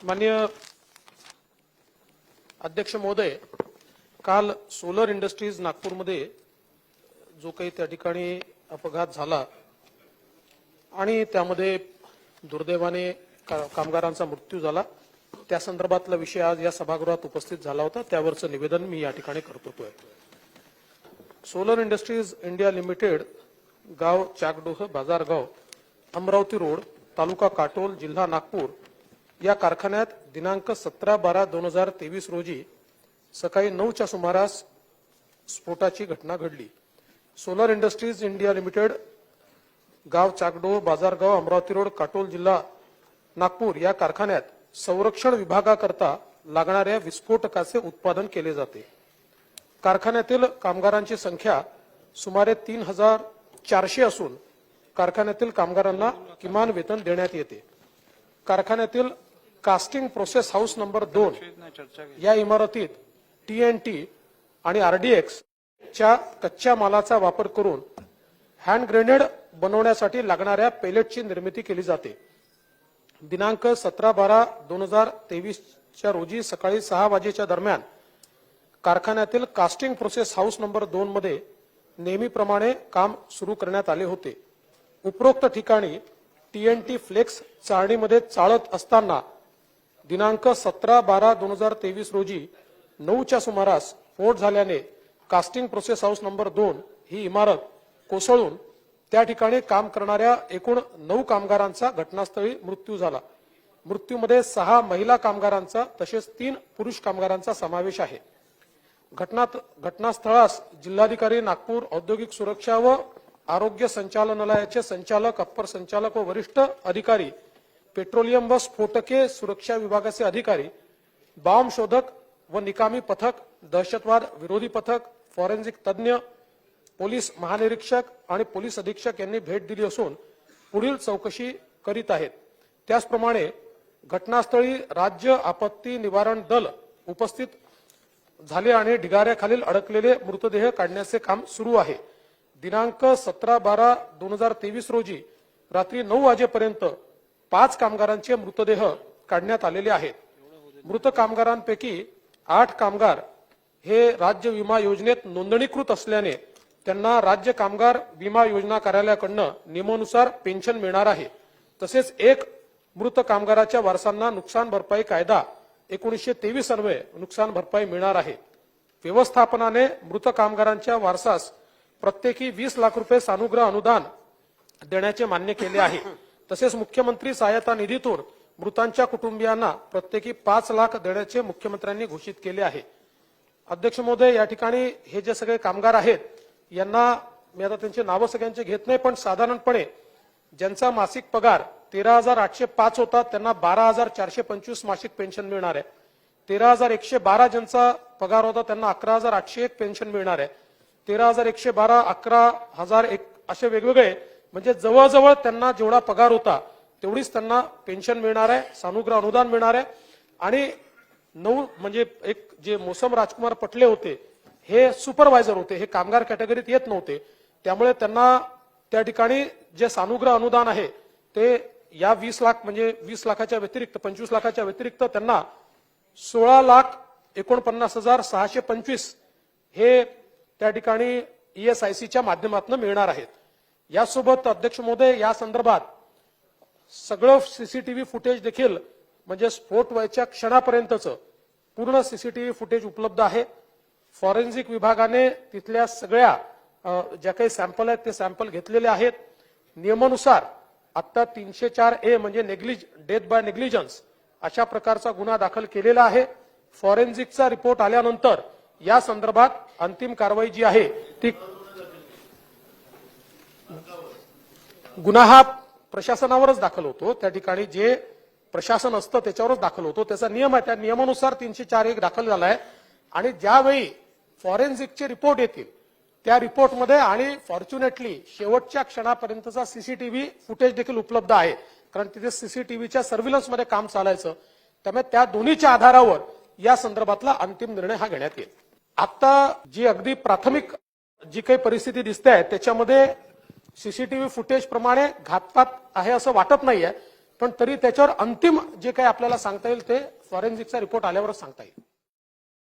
माननीय अध्यक्ष महोदय काल सोलर इंडस्ट्रीज नागपूरमध्ये जो काही त्या ठिकाणी अपघात झाला आणि त्यामध्ये दुर्दैवाने का- कामगारांचा मृत्यू झाला त्या संदर्भातला विषय आज या सभागृहात उपस्थित झाला होता. त्यावरचं निवेदन मी या ठिकाणी करतोय सोलर इंडस्ट्रीज इंडिया लिमिटेड गाव चाकडोह बाजारगाव अमरावती रोड तालुका काटोल जिल्हा नागपूर या कारखान्यात दिनांक सतरा बारा दोन हजार तेवीस रोजी सकाळी नऊच्या सुमारास स्फोटाची घटना घडली. सोलर इंडस्ट्रीज इंडिया लिमिटेड गाव चाकडो बाजारगाव अमरावती रोड काटोल जिल्हा नागपूर या कारखान्यात संरक्षण विभागाकरता लागणाऱ्या विस्फोटकाचे उत्पादन केले जाते. कारखान्यातील कामगारांची संख्या सुमारे तीन हजार चारशे असून कारखान्यातील कामगारांना किमान वेतन देण्यात येते. कारखान्यातील कास्टिंग प्रोसेस हाऊस नंबर दोन या इमारतीत टीएनटी आणि आरडीएक्स च्या कच्च्या मालाचा वापर करून हँड ग्रेनेड बनवण्यासाठी लागणाऱ्या पेलेटची निर्मिती केली जाते. दिनांक सतरा बारा दोन हजार तेवीसच्या रोजी सकाळी सहा वाजेच्या दरम्यान कारखान्यातील कास्टिंग प्रोसेस हाऊस नंबर दोन मध्ये नेहमीप्रमाणे काम सुरू करण्यात आले होते. उपरोक्त ठिकाणी टीएनटी फ्लेक्स चाळणीमध्ये चाळत असताना दिनांक सतरा बारा दोन हजार तेवीस रोजी नऊच्या सुमारास स्फोट झाल्याने कास्टिंग प्रोसेस हाऊस नंबर दोन ही इमारत कोसळून त्या ठिकाणी काम करणाऱ्या एकूण नऊ कामगारांचा घटनास्थळी मृत्यू झाला. मृत्यूमध्ये सहा महिला कामगारांचा तसेच तीन पुरुष कामगारांचा समावेश आहे. घटना घटनास्थळास जिल्हाधिकारी नागपूर औद्योगिक सुरक्षा व आरोग्य संचालनालयाचे संचालक अप्पर संचालक व वरिष्ठ अधिकारी पेट्रोलियम व स्फोटके सुरक्षा विभागाचे अधिकारी बॉम्ब शोधक व निकामी पथक दहशतवाद विरोधी पथक फॉरेन्सिक तज्ज्ञ पोलीस महानिरीक्षक आणि पोलीस अधीक्षक यांनी भेट दिली असून पुढील चौकशी करीत आहेत. त्याचप्रमाणे घटनास्थळी राज्य आपत्ती निवारण दल उपस्थित झाले आणि ढिगाऱ्याखालील अडकलेले मृतदेह काढण्याचे काम सुरू आहे. दिनांक सतरा बारा दोन हजार तेवीस रोजी रात्री नऊ वाजेपर्यंत पाच कामगारांचे मृतदेह काढण्यात आलेले आहेत. मृत कामगारांपैकी आठ कामगार हे राज्य विमा योजनेत नोंदणीकृत असल्याने त्यांना राज्य कामगार विमा योजना कार्यालयाकडनं नियमानुसार पेन्शन मिळणार आहे. तसेच एक मृत कामगाराच्या वारसांना नुकसान भरपाई कायदा एकोणीसशे तेवीस अन्वये नुकसान भरपाई मिळणार आहे. व्यवस्थापनाने मृत कामगारांच्या वारसास प्रत्येकी वीस लाख रुपये सानुग्रह अनुदान देण्याचे मान्य केले आहे. तसेच मुख्यमंत्री सहायता निधीतून मृतांच्या कुटुंबियांना प्रत्येकी पाच लाख देण्याचे मुख्यमंत्र्यांनी घोषित केले आहे. अध्यक्ष महोदय या ठिकाणी हे जे सगळे कामगार आहेत यांना मी आता त्यांची नावं सगळ्यांची घेत नाही पण साधारणपणे ज्यांचा मासिक पगार तेरा हजार आठशे पाच होता त्यांना बारा हजार चारशे पंचवीस मासिक पेन्शन मिळणार आहे. तेरा हजार एकशे बारा ज्यांचा पगार होता त्यांना अकरा हजार आठशे एक पेन्शन मिळणार आहे. तेरा हजार एकशे बारा अकरा हजार एक असे वेगवेगळे म्हणजे जवळजवळ त्यांना जेवढा पगार होता तेवढीच त्यांना पेन्शन मिळणार आहे सानुग्रह अनुदान मिळणार आहे. आणि नऊ म्हणजे एक जे मोसम राजकुमार पटले होते हे सुपरवायझर होते हे कामगार कॅटेगरीत येत नव्हते. त्यामुळे त्यांना त्या ठिकाणी जे सानुग्रह अनुदान आहे ते या वीस लाख म्हणजे वीस लाखाच्या व्यतिरिक्त पंचवीस लाखाच्या व्यतिरिक्त त्यांना सोळा लाख एकोणपन्नास हजार सहाशे पंचवीस हे त्या ठिकाणी ईएसआयसीच्या माध्यमातून मिळणार आहेत. यासोबत अध्यक्ष महोदय या संदर्भात सगळं सीसीटीव्ही फुटेज देखील म्हणजे स्फोट व्हायच्या क्षणापर्यंतचं पूर्ण सीसीटीव्ही फुटेज उपलब्ध आहे. फॉरेन्सिक विभागाने तिथल्या सगळ्या ज्या काही सॅम्पल आहेत ते सॅम्पल घेतलेले आहेत. नियमानुसार आता तीनशे चार ए म्हणजे नेग्लिज डेथ बाय नेग्लिजन्स अशा प्रकारचा गुन्हा दाखल केलेला आहे. फॉरेन्सिकचा रिपोर्ट आल्यानंतर या संदर्भात अंतिम कारवाई जी आहे ती गुन्हा हा प्रशासनावरच दाखल होतो. त्या ठिकाणी जे प्रशासन असतं त्याच्यावरच दाखल होतो. त्याचा नियम आहे त्या नियमानुसार तीनशे चार एक दाखल झालाय. आणि ज्यावेळी फॉरेन्सिकचे रिपोर्ट येतील त्या रिपोर्टमध्ये आणि फॉर्च्युनेटली शेवटच्या क्षणापर्यंतचा सीसीटीव्ही फुटेज देखील उपलब्ध आहे. कारण तिथे सीसीटीव्हीच्या सर्व्हिलन्समध्ये काम चालायचं. त्यामुळे त्या दोन्हीच्या आधारावर या संदर्भातला अंतिम निर्णय हा घेण्यात येईल. आता जी अगदी प्राथमिक जी काही परिस्थिती दिसते आहे त्याच्यामध्ये सीसीटीव्ही फुटेज प्रमाणे घातपात आहे असं वाटत नाहीये पण तरी त्याच्यावर अंतिम जे काही आपल्याला सांगता येईल ते फॉरेन्सिकचा रिपोर्ट आल्यावरच सांगता येईल.